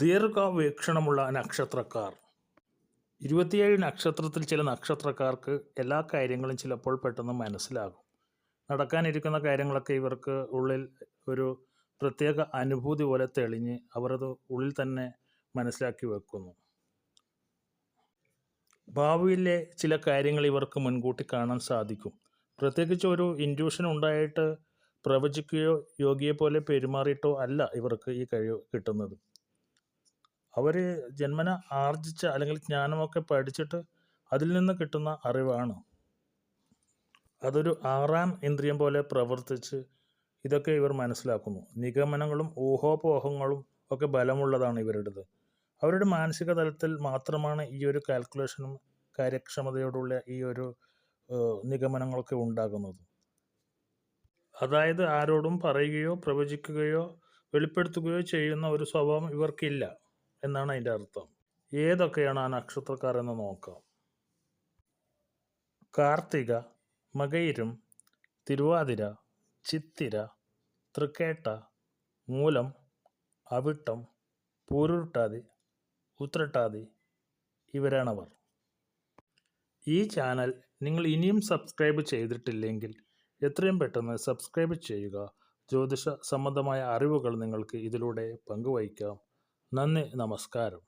ദീർഘവീക്ഷണമുള്ള നക്ഷത്രക്കാർ. ഇരുപത്തിയേഴ് നക്ഷത്രത്തിൽ ചില നക്ഷത്രക്കാർക്ക് എല്ലാ കാര്യങ്ങളും ചിലപ്പോൾ പെട്ടെന്ന് മനസ്സിലാകും. നടക്കാനിരിക്കുന്ന കാര്യങ്ങളൊക്കെ ഇവർക്ക് ഉള്ളിൽ ഒരു പ്രത്യേക അനുഭൂതി പോലെ തെളിഞ്ഞ് അവരത് ഉള്ളിൽ തന്നെ മനസ്സിലാക്കി വെക്കുന്നു. ഭാവിയിലെ ചില കാര്യങ്ങൾ ഇവർക്ക് മുൻകൂട്ടി കാണാൻ സാധിക്കും. പ്രത്യേകിച്ച് ഒരു ഇൻഡ്യൂഷൻ ഉണ്ടായിട്ട് പ്രവചിക്കുകയോ യോഗിയെ പോലെ പെരുമാറിയിട്ടോ അല്ല ഇവർക്ക് ഈ കഴിവ് കിട്ടുന്നത്. അവർ ജന്മന ആർജിച്ച അല്ലെങ്കിൽ ജ്ഞാനമൊക്കെ പഠിച്ചിട്ട് അതിൽ നിന്ന് കിട്ടുന്ന അറിവാണ്. അതൊരു ആറാം ഇന്ദ്രിയം പോലെ പ്രവർത്തിച്ച് ഇതൊക്കെ ഇവർ മനസ്സിലാക്കുന്നു. നിഗമനങ്ങളും ഊഹോപോഹങ്ങളും ഒക്കെ ബലമുള്ളതാണ് ഇവരുടേത്. അവരുടെ മാനസിക തലത്തിൽ മാത്രമാണ് ഈ ഒരു കാൽക്കുലേഷനും കാര്യക്ഷമതയോടുള്ള ഈ ഒരു നിഗമനങ്ങളൊക്കെ ഉണ്ടാകുന്നത്. അതായത് ആരോടും പറയുകയോ പ്രവചിക്കുകയോ വെളിപ്പെടുത്തുകയോ ചെയ്യുന്ന ഒരു സ്വഭാവം ഇവർക്കില്ല. എന്നാണ് അതിന്റെ അർത്ഥം. ഏതൊക്കെയാണ് ആ നക്ഷത്രക്കാർ എന്ന് നോക്കാം. കാർത്തിക മകയിരും തിരുവാതിര ചിത്തിര തൃക്കേട്ട മൂലം അവിട്ടം പൂരുരുട്ടാതി ഉത്രട്ടാതി ഇവരാണവർ ഈ ചാനൽ നിങ്ങൾ ഇനിയും സബ്സ്ക്രൈബ് ചെയ്തിട്ടില്ലെങ്കിൽ എത്രയും പെട്ടെന്ന് സബ്സ്ക്രൈബ് ചെയ്യുക. ജ്യോതിഷ സംബന്ധമായ അറിവുകൾ നിങ്ങൾക്ക് ഇതിലൂടെ പങ്കുവയ്ക്കാം. നന്ദി നമസ്കാരം.